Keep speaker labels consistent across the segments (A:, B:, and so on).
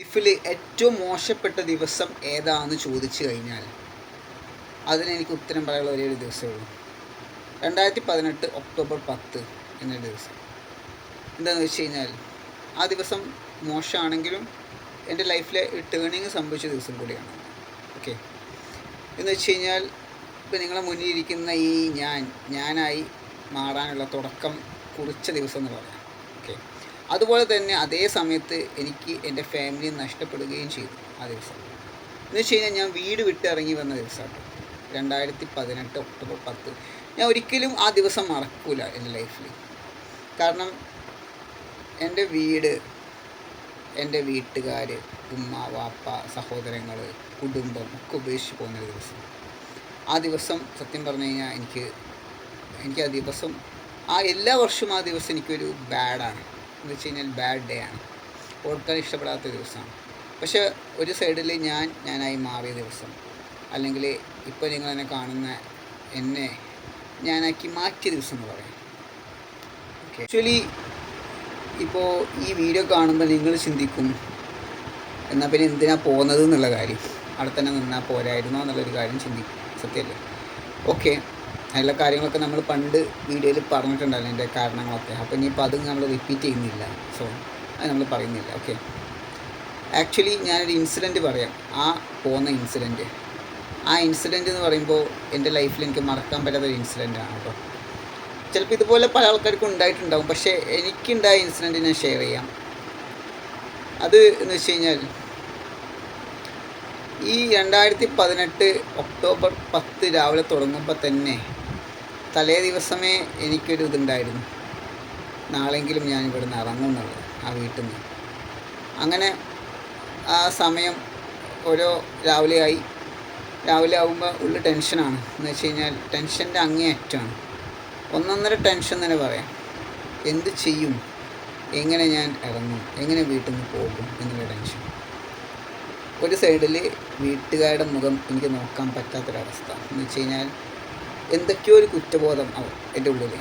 A: ലൈഫിൽ ഏറ്റവും മോശപ്പെട്ട ദിവസം ഏതാണെന്ന് ചോദിച്ചു കഴിഞ്ഞാൽ അതിന് എനിക്ക് ഉത്തരം പറയാനുള്ള ഒരേ ഒരു ദിവസമേ ഉള്ളൂ. രണ്ടായിരത്തി പതിനെട്ട് ഒക്ടോബർ പത്ത് എന്നൊരു ദിവസം. എന്താണെന്ന് വെച്ച് കഴിഞ്ഞാൽ ആ ദിവസം മോശമാണെങ്കിലും എന്റെ ലൈഫിലെ ടേണിങ് സംഭവിച്ച ദിവസം കൂടിയാണ്. ഓക്കെ എന്ന് വെച്ച് കഴിഞ്ഞാൽ ഇപ്പം നിങ്ങളെ മുന്നിൽ ഇരിക്കുന്ന ഈ ഞാൻ ഞാനായി മാറാനുള്ള തുടക്കം കുറിച്ച ദിവസം എന്ന് പറയാം. അതുപോലെ തന്നെ അതേ സമയത്ത് എനിക്ക് എന്റെ ഫാമിലി നഷ്ടപ്പെടുകയും ചെയ്തു ആ ദിവസം. എന്ന് വെച്ച് കഴിഞ്ഞാൽ ഞാൻ വീട് വിട്ട് ഇറങ്ങി വന്ന ദിവസമാണ്. രണ്ടായിരത്തി പതിനെട്ട് ഒക്ടോബർ പത്ത്. ഞാൻ ഒരിക്കലും ആ ദിവസം മറക്കൂല എന്റെ ലൈഫിൽ കാരണം എന്റെ വീട് എന്റെ വീട്ടുകാർ ഉമ്മ വാപ്പ സഹോദരങ്ങൾ കുടുംബം ഒക്കെ ഉപേക്ഷിച്ച് പോകുന്ന ദിവസം. ആ ദിവസം സത്യം പറഞ്ഞു കഴിഞ്ഞാൽ എനിക്ക് എനിക്ക് ആ ദിവസം ആ എല്ലാ വർഷവും ആ ദിവസം എനിക്കൊരു ബാഡാണ് എന്ന് വെച്ച് കഴിഞ്ഞാൽ ബാഡ് ഡേ ആണ്. ഓർക്കാൻ ഇഷ്ടപ്പെടാത്ത ദിവസമാണ്. പക്ഷെ ഒരു സൈഡിൽ ഞാൻ ഞാനായി മാറിയ ദിവസം അല്ലെങ്കിൽ ഇപ്പോൾ നിങ്ങൾ എന്നെ കാണുന്ന എന്നെ ഞാനാക്കി മാറ്റിയ ദിവസം എന്ന് പറയാം. ഓക്കെ ആക്ച്വലി ഇപ്പോൾ ഈ വീഡിയോ കാണുമ്പോൾ നിങ്ങൾ ചിന്തിക്കും എന്നാൽ പിന്നെ എന്തിനാണ് പോകുന്നത്? എന്നുള്ള കാര്യം. അവിടെ തന്നെ നിന്നാൽ പോരായിരുന്നോ എന്നുള്ളൊരു കാര്യം ചിന്തിക്കും സത്യമല്ലേ? ഓക്കെ അതിലുള്ള കാര്യങ്ങളൊക്കെ നമ്മൾ പണ്ട് വീഡിയോയിൽ പറഞ്ഞിട്ടുണ്ടല്ലോ എന്റെ കാരണങ്ങളൊക്കെ. അപ്പോൾ ഇനിയിപ്പോൾ അത് നമ്മൾ റിപ്പീറ്റ് ചെയ്യുന്നില്ല. സോ അത് നമ്മൾ പറയുന്നില്ല. ഓക്കെ ആക്ച്വലി ഞാനൊരു ഇൻസിഡന്റ് പറയാം. ആ പോകുന്ന ഇൻസിഡന്റ് ആ ഇൻസിഡന്റ് എന്ന് പറയുമ്പോൾ എന്റെ ലൈഫിൽ എനിക്ക് മറക്കാൻ പറ്റാത്ത ഒരു ഇൻസിഡന്റ് ആണ് കേട്ടോ. ചിലപ്പോൾ ഇതുപോലെ പല ആൾക്കാർക്കും ഉണ്ടായിട്ടുണ്ടാകും പക്ഷേ എനിക്കുണ്ടായ ഇൻസിഡന്റ് ഞാൻ ഷെയർ ചെയ്യാം. അത് എന്ന് വെച്ച് കഴിഞ്ഞാൽ ഈ രണ്ടായിരത്തി പതിനെട്ട് ഒക്ടോബർ പത്ത് രാവിലെ തുടങ്ങുമ്പോൾ തന്നെ തലേ ദിവസമേ എനിക്കൊരു ഇതുണ്ടായിരുന്നു. നാളെങ്കിലും ഞാൻ ഇവിടുന്ന് എന്നുള്ളത് ആ വീട്ടിൽ നിന്ന് അങ്ങനെ ആ സമയം ഓരോ രാവിലെ ആയി രാവിലെ ആകുമ്പോൾ ഉള്ള ടെൻഷനാണ്. എന്ന് വെച്ച് കഴിഞ്ഞാൽ ടെൻഷന്റെ അങ്ങേയറ്റമാണ്. ഒന്നൊന്നര ടെൻഷൻ തന്നെ പറയാം. എന്ത് ചെയ്യും? എങ്ങനെ ഞാൻ ഇറങ്ങും? എങ്ങനെ വീട്ടിൽ നിന്ന് പോകും? എന്നുള്ള ടെൻഷൻ. ഒരു സൈഡിൽ വീട്ടുകാരുടെ മുഖം എനിക്ക് നോക്കാൻ പറ്റാത്തൊരവസ്ഥ. എന്ന് വെച്ച് കഴിഞ്ഞാൽ എന്തൊക്കെയോ ഒരു കുറ്റബോധം ആവും എന്റെ ഉള്ളിൽ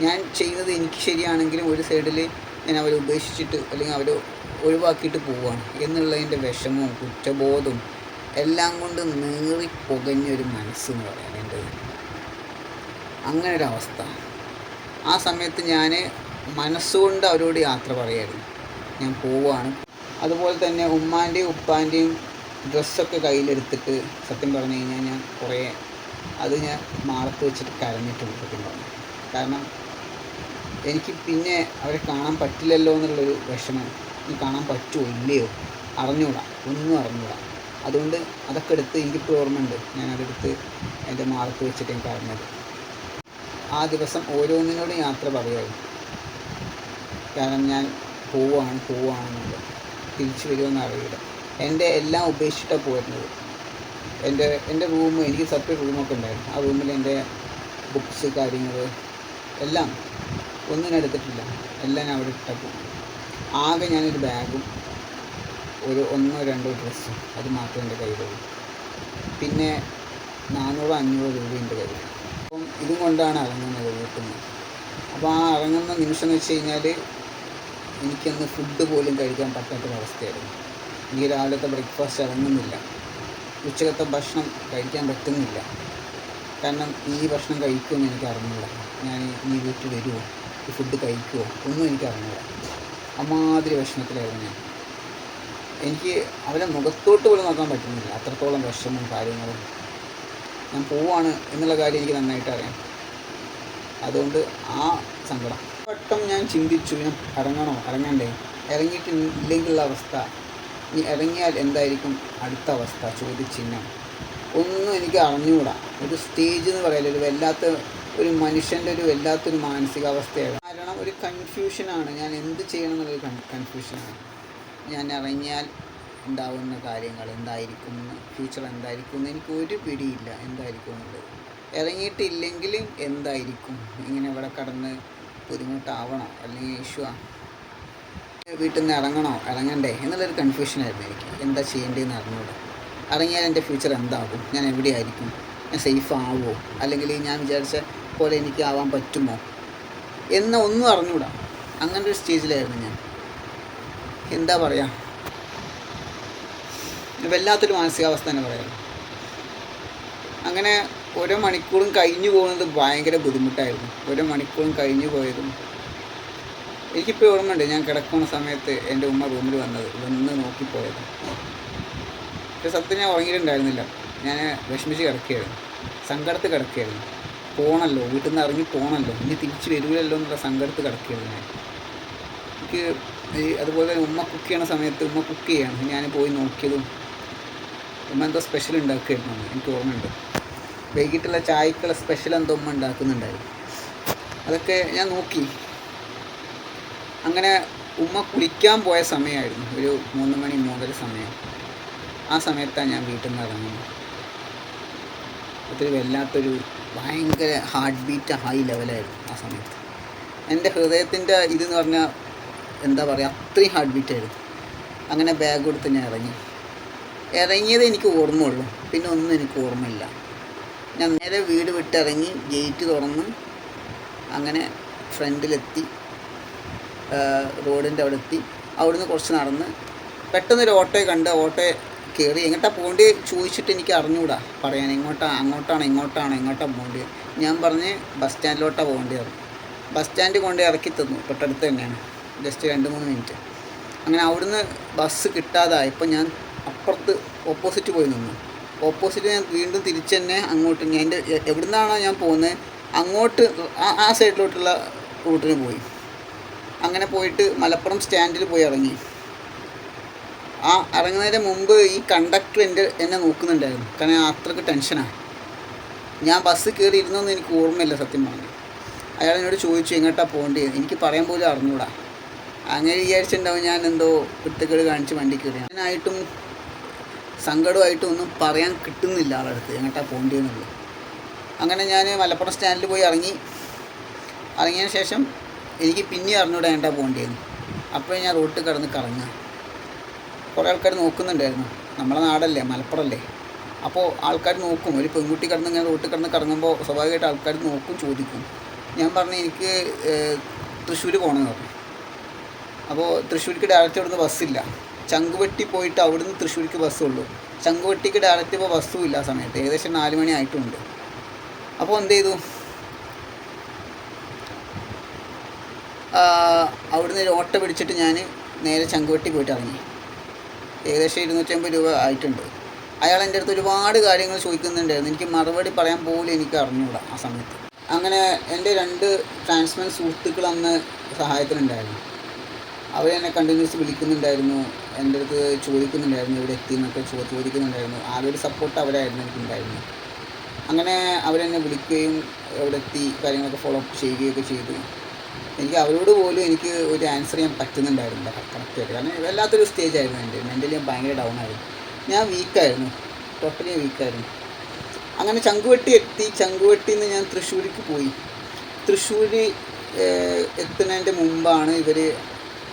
A: ഞാൻ ചെയ്യുന്നത് എനിക്ക് ശരിയാണെങ്കിലും ഒരു സൈഡിൽ ഞാൻ അവരെ ഉപേക്ഷിച്ചിട്ട് അല്ലെങ്കിൽ അവരെ ഒഴിവാക്കിയിട്ട് പോവുകയാണ് എന്നുള്ളതിന്റെ വിഷമവും കുറ്റബോധവും എല്ലാം കൊണ്ട് നീറി പുകഞ്ഞൊരു മനസ്സെന്ന് പറയാം എന്റെ അങ്ങനൊരവസ്ഥ. ആ സമയത്ത് ഞാൻ മനസ്സുകൊണ്ട് അവരോട് യാത്ര പറയായിരുന്നു. ഞാൻ പോവുകയാണ് അതുപോലെ തന്നെ ഉമ്മാന്റെയും ഉപ്പാന്റെയും ഡ്രസ്സൊക്കെ കയ്യിലെടുത്തിട്ട് സത്യം പറഞ്ഞു കഴിഞ്ഞാൽ ഞാൻ കുറേ അത് ഞാൻ മാറത്ത് വെച്ചിട്ട് കരഞ്ഞിട്ടുണ്ട് സത്യം കാരണം എനിക്ക് പിന്നെ അവരെ കാണാൻ പറ്റില്ലല്ലോ എന്നുള്ളൊരു വിഷമം ഇനി കാണാൻ പറ്റുമോ ഇല്ലയോ അറിഞ്ഞൂടാ ഒന്നും അറിഞ്ഞൂടാ. അതുകൊണ്ട് അതൊക്കെ എടുത്ത് എനിക്കിപ്പോൾ ഓർമ്മയുണ്ട്. ഞാനതെടുത്ത് എന്റെ മാറത്ത് വെച്ചിട്ട് എനിക്ക് അറിഞ്ഞത് ആ ദിവസം ഓരോന്നിനോടും യാത്ര പറയുമായിരുന്നു കാരണം ഞാൻ പോവാണ് പോവാണെന്നുള്ളത് തിരിച്ചു വരുമെന്ന് അറിയില്ല. എന്റെ എല്ലാം ഉപേക്ഷിച്ചിട്ടാണ് പോയിരുന്നത്. എന്റെ എന്റെ റൂം എനിക്ക് സെപ്പറേറ്റ് റൂമൊക്കെ ഉണ്ടായിരുന്നു. ആ റൂമിൽ എന്റെ ബുക്സ് കാര്യങ്ങൾ എല്ലാം ഒന്നും എടുത്തിട്ടില്ല. എല്ലാം ഞാൻ അവിടെ ഇട്ടപ്പോൾ ആകെ ഞാനൊരു ബാഗും ഒരു ഒന്നോ രണ്ടോ ഡ്രസ്സും അത് മാത്രമേ എന്റെ കയ്യിലുള്ളൂ. പിന്നെ നാനൂറോ അഞ്ഞൂറോ രൂപ എന്റെ കയ്യിൽ അപ്പം ഇതും കൊണ്ടാണ് ഇറങ്ങുന്നത് വീട്ടിൽ നിന്ന് അപ്പോൾ ആ ഇറങ്ങുന്ന നിമിഷം എന്ന് വെച്ച് കഴിഞ്ഞാൽ എനിക്കന്ന് ഫുഡ് പോലും കഴിക്കാൻ പറ്റാത്തൊരവസ്ഥയായിരുന്നു. എനിക്ക് രാവിലത്തെ ബ്രേക്ക്ഫാസ്റ്റ് ഇറങ്ങുന്നില്ല ഉച്ചകത്തെ ഭക്ഷണം കഴിക്കാൻ പറ്റുന്നില്ല. കാരണം ഈ ഭക്ഷണം കഴിക്കുമെന്ന് എനിക്ക് അറിഞ്ഞില്ല ഞാൻ ഈ വീട്ടിൽ വരുമോ ഈ ഫുഡ് കഴിക്കുമോ ഒന്നും എനിക്ക് അറിഞ്ഞില്ല അമാതിരി വിഷമത്തിലായിരുന്നു ഞാൻ. എനിക്ക് അവരെ മുഖത്തോട്ട് പോലും നോക്കാൻ പറ്റുന്നില്ല. അത്രത്തോളം വിഷമവും കാര്യങ്ങളും. ഞാൻ പോവാണ് എന്നുള്ള കാര്യം എനിക്ക് നന്നായിട്ട് അറിയാം. അതുകൊണ്ട് ആ സങ്കടം. വട്ടം ഞാൻ ചിന്തിച്ചു ഞാൻ ഇറങ്ങണോ? ഇറങ്ങണ്ടേ? ഇറങ്ങിയിട്ട് ഇല്ലെങ്കിലുള്ള അവസ്ഥ. ഇനി ഇറങ്ങിയാൽ എന്തായിരിക്കും അടുത്ത അവസ്ഥ? ചോദ്യചിഹ്നം. ഒന്നും എനിക്ക് അറിഞ്ഞുകൂടാ ഒരു സ്റ്റേജ് എന്ന് പറയാൻ ഒരു വല്ലാത്ത ഒരു മനുഷ്യന്റെ ഒരു വല്ലാത്തൊരു മാനസികാവസ്ഥയാണ്. കാരണം ഒരു കൺഫ്യൂഷനാണ് ഞാൻ എന്ത് ചെയ്യണം എന്നുള്ളൊരു കൺഫ്യൂഷനാണ് ഞാൻ ഇറങ്ങിയാൽ ഉണ്ടാവുന്ന കാര്യങ്ങൾ എന്തായിരിക്കും? ഫ്യൂച്ചർ എന്തായിരിക്കും? എന്ന് എനിക്ക് ഒരു പിടിയില്ല എന്തായിരിക്കും എന്നുള്ളത് ഇറങ്ങിയിട്ടില്ലെങ്കിലും എന്തായിരിക്കും? ഇങ്ങനെ ഇവിടെ കടന്ന് ബുദ്ധിമുട്ടാവണോ? അല്ലെങ്കിൽ ഇഷ്യൂ വീട്ടിൽ നിന്ന് ഇറങ്ങണോ? ഇറങ്ങണ്ടേ? എന്നുള്ളൊരു കൺഫ്യൂഷനായിരുന്നു എനിക്ക്. എന്താ ചെയ്യേണ്ടതെന്ന് അറിഞ്ഞൂടെ. ഇറങ്ങിയാൽ എന്റെ ഫ്യൂച്ചർ എന്താകും? ഞാൻ എവിടെയായിരിക്കും? ഞാൻ സേഫ് ആവുമോ അല്ലെങ്കിൽ ഞാൻ വിചാരിച്ച പോലെ എനിക്ക് ആവാൻ പറ്റുമോ? എന്ന ഒന്നും അറിഞ്ഞൂടാ. അങ്ങനെ ഒരു സ്റ്റേജിലായിരുന്നു ഞാൻ. എന്താ പറയുക വല്ലാത്തൊരു മാനസികാവസ്ഥ തന്നെ പറയാം. അങ്ങനെ ഓരോ മണിക്കൂറും കഴിഞ്ഞു പോകുന്നത് ഭയങ്കര ബുദ്ധിമുട്ടായിരുന്നു. ഓരോ മണിക്കൂറും കഴിഞ്ഞു പോയതും എനിക്കിപ്പോൾ ഓർമ്മയുണ്ട് ഞാൻ കിടക്കുന്ന സമയത്ത് എന്റെ ഉമ്മ റൂമിൽ വന്നത് വന്ന് നോക്കിപ്പോയത്. പക്ഷെ സത്യം ഞാൻ ഉറങ്ങിയിട്ടുണ്ടായിരുന്നില്ല. ഞാൻ വിഷമിച്ച് കിടക്കുകയായിരുന്നു. സങ്കടത്ത് കിടക്കുകയായിരുന്നു. പോകണമല്ലോ വീട്ടിൽ നിന്ന് ഇറങ്ങി പോകണമല്ലോ ഇനി തിരിച്ച് വരില്ലല്ലോ എന്നുള്ള സങ്കടത്ത് കിടക്കുകയായിരുന്നു ഞാൻ. എനിക്ക് ഈ അതുപോലെ തന്നെ ഉമ്മ കുക്ക് ചെയ്യണ സമയത്ത് ഉമ്മ കുക്ക് ചെയ്യാണ് ഞാൻ പോയി നോക്കിയതും ഉമ്മ എന്തോ സ്പെഷ്യൽ ഉണ്ടാക്കുകയായിരുന്നു. എനിക്ക് ഓർമ്മയുണ്ട്. വൈകിട്ടുള്ള ചായക്കുള്ള സ്പെഷ്യൽ എന്തോ ഉമ്മ ഉണ്ടാക്കുന്നുണ്ടായിരുന്നു. അതൊക്കെ ഞാൻ നോക്കി. അങ്ങനെ ഉമ്മ കുളിക്കാൻ പോയ സമയമായിരുന്നു. ഒരു മൂന്ന് മണി മൂന്നര സമയം. ആ സമയത്താണ് ഞാൻ വീട്ടിൽ നിന്ന് ഇറങ്ങുന്നത്. അതൊരു വല്ലാത്തൊരു ഭയങ്കര ഹാർട്ട് ബീറ്റ് ഹൈ ലെവലായിരുന്നു ആ സമയത്ത്. എന്റെ ഹൃദയത്തിന്റെ ഇതെന്ന് പറഞ്ഞാൽ എന്താ പറയുക അത്രയും ഹാർട്ട് ബീറ്റായിരുന്നു അങ്ങനെ ബാഗ് കൊടുത്ത് ഞാൻ ഇറങ്ങി. ഇറങ്ങിയത് എനിക്ക് ഓർമ്മയുള്ളൂ. പിന്നെ ഒന്നും എനിക്ക് ഓർമ്മയില്ല. ഞാൻ നേരെ വീട് വിട്ടിറങ്ങി ഗേറ്റ് തുറന്ന് അങ്ങനെ ഫ്രണ്ടിലെത്തി റോഡിന്റെ അവിടെ എത്തി അവിടുന്ന് കുറച്ച് നടന്ന് പെട്ടെന്നൊരു ഓട്ടോയെ കണ്ട് ഓട്ടോയെ കയറി എങ്ങോട്ടാ പോകേണ്ടി ചോദിച്ചിട്ട് എനിക്ക് അറിഞ്ഞുകൂടാ പറയാൻ എങ്ങോട്ടാ അങ്ങോട്ടാണ് ഇങ്ങോട്ടാണ് എങ്ങോട്ടാ പോകേണ്ടി. ഞാൻ പറഞ്ഞ് ബസ് സ്റ്റാൻഡിലോട്ടാണ് പോകേണ്ടി പറഞ്ഞു. ബസ് സ്റ്റാൻഡ് കൊണ്ട് ഇറക്കി തന്നു. തൊട്ടടുത്ത് തന്നെയാണ്. ജസ്റ്റ് രണ്ട് മൂന്ന് മിനിറ്റ്. അങ്ങനെ അവിടുന്ന് ബസ് കിട്ടാതായപ്പോൾ ഞാൻ അപ്പുറത്ത് ഓപ്പോസിറ്റ് പോയി നിന്നു. ഓപ്പോസിറ്റ് ഞാൻ വീണ്ടും തിരിച്ച് തന്നെ അങ്ങോട്ട് എന്റെ എവിടുന്നാണോ ഞാൻ പോകുന്നത് അങ്ങോട്ട് ആ സൈഡിലോട്ടുള്ള റൂട്ടിന് പോയി. അങ്ങനെ പോയിട്ട് മലപ്പുറം സ്റ്റാൻഡിൽ പോയി ഇറങ്ങി. ആ ഇറങ്ങുന്നതിന് മുമ്പ് ഈ കണ്ടക്ടർ എന്റെ എന്നെ നോക്കുന്നുണ്ടായിരുന്നു. കാരണം അത്രയ്ക്ക് ടെൻഷനാണ് ഞാൻ ബസ് കയറി ഇരുന്നൊന്നും എനിക്ക് ഓർമ്മയില്ല സത്യം പറഞ്ഞു അയാൾ എന്നോട് ചോദിച്ചു എങ്ങോട്ടാണ് പോകേണ്ടത് എനിക്ക് പറയാൻ പോലും അറിഞ്ഞൂടാ. അങ്ങനെ വിചാരിച്ചിട്ടുണ്ടാവും ഞാൻ എന്തോ കുത്തുകൾ കാണിച്ച് വണ്ടി കയറി. ഞാനായിട്ടും സങ്കടമായിട്ടും ഒന്നും പറയാൻ കിട്ടുന്നില്ല ആളടുത്ത് എങ്ങോട്ടാണ് പോകേണ്ടതെന്നുള്ളത് അങ്ങനെ ഞാൻ മലപ്പുറം സ്റ്റാൻഡിൽ പോയി ഇറങ്ങി. ഇറങ്ങിയതിന് ശേഷം എനിക്ക് പിന്നെ അറിഞ്ഞൂടെ എങ്ങോട്ടാ പോകേണ്ടിയിരുന്നു അപ്പോൾ ഞാൻ റോട്ടിൽ കിടന്ന് കറങ്ങുക. കുറേ ആൾക്കാർ നോക്കുന്നുണ്ടായിരുന്നു. നമ്മളെ നാടല്ലേ മലപ്പുറമല്ലേ അപ്പോൾ ആൾക്കാർ നോക്കും. ഒരു പെൺകുട്ടി കിടന്ന് ഇങ്ങനെ റോട്ടിൽ കിടന്ന് കറങ്ങുമ്പോൾ സ്വാഭാവികമായിട്ട് ആൾക്കാർ നോക്കും ചോദിക്കും. ഞാൻ പറഞ്ഞു എനിക്ക് തൃശ്ശൂർ പോകണമെന്ന് പറഞ്ഞു. അപ്പോൾ തൃശ്ശൂർക്ക് ഡയറക്റ്റ് അവിടുന്ന് ബസ്സില്ല ചങ്കുവെട്ടി പോയിട്ട് അവിടുന്ന് തൃശ്ശൂർക്ക് ബസ്സുള്ളൂ ചങ്കുവെട്ടിക്ക് ഡയറക്റ്റ് ഇപ്പോൾ ബസ്സും ഇല്ല ആ സമയത്ത്. ഏകദേശം നാല് മണി ആയിട്ടുണ്ട്. അപ്പോൾ എന്ത് ചെയ്തു? അവിടുന്ന് ഒരു ഓട്ടോ പിടിച്ചിട്ട് ഞാൻ നേരെ ചങ്കുവെട്ടി പോയിട്ട് ഇറങ്ങി. ഏകദേശം ഇരുന്നൂറ്റമ്പത് രൂപ ആയിട്ടുണ്ട്. അയാൾ എന്റെ അടുത്ത് ഒരുപാട് കാര്യങ്ങൾ ചോദിക്കുന്നുണ്ടായിരുന്നു. എനിക്ക് മറുപടി പറയാൻ പോലും എനിക്ക് അറിഞ്ഞൂടാ ആ സമയത്ത്. അങ്ങനെ എന്റെ രണ്ട് ട്രാൻസ്മെൻ സുഹൃത്തുക്കൾ അന്ന് സഹായത്തിനുണ്ടായിരുന്നു. അവരെന്നെ കണ്ടിന്യൂസ് വിളിക്കുന്നുണ്ടായിരുന്നു. എന്റെ അടുത്ത് ചോദിക്കുന്നുണ്ടായിരുന്നു ഇവിടെ എത്തി എന്നൊക്കെ ചോദിക്കുന്നുണ്ടായിരുന്നു. ആകെ ഒരു സപ്പോർട്ട് അവരായിരുന്നു എനിക്കുണ്ടായിരുന്നു അങ്ങനെ അവരെന്നെ വിളിക്കുകയും എവിടെ എത്തി കാര്യങ്ങളൊക്കെ ഫോളോ അപ്പ് ചെയ്യുകയൊക്കെ ചെയ്തു. എനിക്ക് അവരോട് പോലും എനിക്ക് ഒരു ആൻസർ ചെയ്യാൻ പറ്റുന്നുണ്ടായിരുന്നില്ല കറക്റ്റായിട്ട്. കാരണം വല്ലാത്തൊരു സ്റ്റേജ് ആയിരുന്നു എന്റെ. മെന്റലി ഞാൻ ഭയങ്കര ഡൗൺ ആയിരുന്നു. ഞാൻ വീക്കായിരുന്നു ടോട്ടലി വീക്കായിരുന്നു അങ്ങനെ ചങ്കുവെട്ടി എത്തി. ചങ്കുവെട്ടിയിൽ നിന്ന് ഞാൻ തൃശ്ശൂരിക്ക് പോയി. തൃശ്ശൂർ എത്തുന്നതിന്റെ മുമ്പാണ് ഇവർ